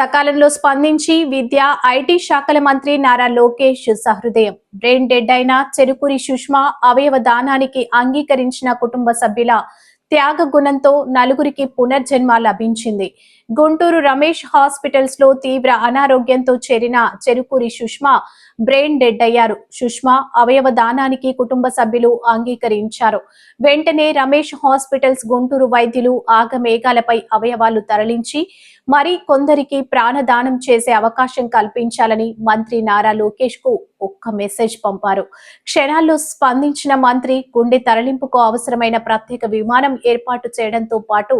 సకాలంలో స్పందించి విద్య ఐటీ శాఖల మంత్రి నారా లోకేష్ సహృదయం. బ్రెయిన్ డెడ్ అయిన చెరుకురి సుష్మా అవయవ దానానికి అంగీకరించిన కుటుంబ సభ్యుల త్యాగ గుణంతో నలుగురికి పునర్జన్మ లభించింది. గుంటూరు రమేష్ హాస్పిటల్స్లో తీవ్ర అనారోగ్యంతో చేరిన చెరుకూరి సుష్మా బ్రెయిన్ డెడ్ అయ్యారు. సుష్మా అవయవ దానానికి కుటుంబ సభ్యులు అంగీకరించారు. వెంటనే రమేష్ హాస్పిటల్స్ గుంటూరు వైద్యులు ఆగమేఘాలపై అవయవాలు తరలించి మరి కొందరికి ప్రాణదానం చేసే అవకాశం కల్పించాలని మంత్రి నారా లోకేష్కు ఒక్క మెసేజ్ పంపారు. క్షణాల్లో స్పందించిన మంత్రి గుండె తరలింపుకు అవసరమైన ప్రత్యేక విమానం ఏర్పాటు చేయడంతో పాటు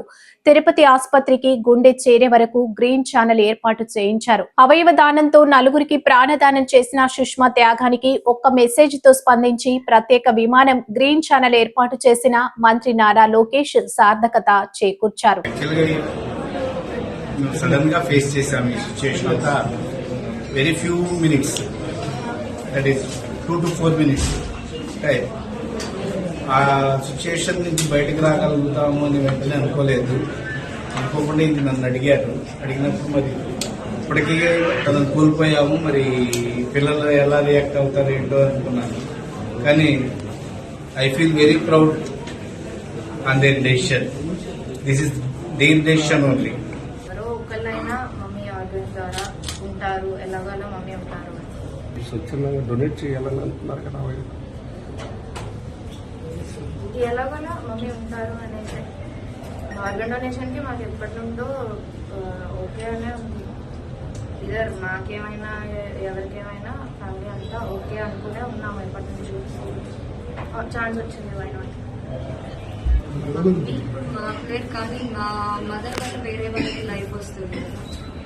తిరుపతి ఆసుపత్రికి గుండె చేరే వరకు గ్రీన్ ఛానల్ ఏర్పాటు చేయించారు. అవయవ దానంతో నలుగురికి ప్రాణదానం చేసిన సుష్మా త్యాగానికి ఒక్క మెసేజ్తో స్పందించి ప్రత్యేక విమానం గ్రీన్ ఛానల్ ఏర్పాటు చేసిన మంత్రి నారా లోకేష్ సార్థకత చేకూర్చారు. సడన్గా ఫేస్ చేసాం ఈ సిచ్యువేషన్ అంతా. Very few minutes. That is two to four minutes time ఆ సిచ్యుయేషన్ నుంచి బయటకు రాగలుగుతాము అని వెంటనే అనుకోలేదు. అనుకోకుండా ఇంక నన్ను అడిగారు. అడిగినప్పుడు మరి ఇప్పటికీ తనను కోల్పోయాము. మరి పిల్లలు ఎలా రియాక్ట్ అవుతారు ఏంటో అనుకున్నాను. కానీ I feel very proud on their decision this is their decision only ఎవరో ఒకళ్ళైనా మమ్మీ ఆర్గన్స్ ద్వారా ఉంటారు. ఎలాగోలా మమ్మీ ఉంటారు. అని. స్వచ్ఛందంగా డొనేట్ చేయాలని అంటున్నారు కదా వాళ్ళు. ఎలాగోలా మమ్మీ ఉంటారు అనేసి ఆర్గన్ డొనేషన్కి మాకు ఎప్పటి నుండో ఓకే అనే ఉంది ఇదర్ మాకేమైనా ఎవరికేమైనా ఫ్యామిలీ అంతా ఓకే అనుకునే ఉన్నాము ఎప్పటి నుంచి ఛాన్స్ వచ్చింది ఇప్పుడు మా ప్లేట్ కానీ మా మదర్ వల్ల వేరే వాళ్ళకి లైఫ్ వస్తుంది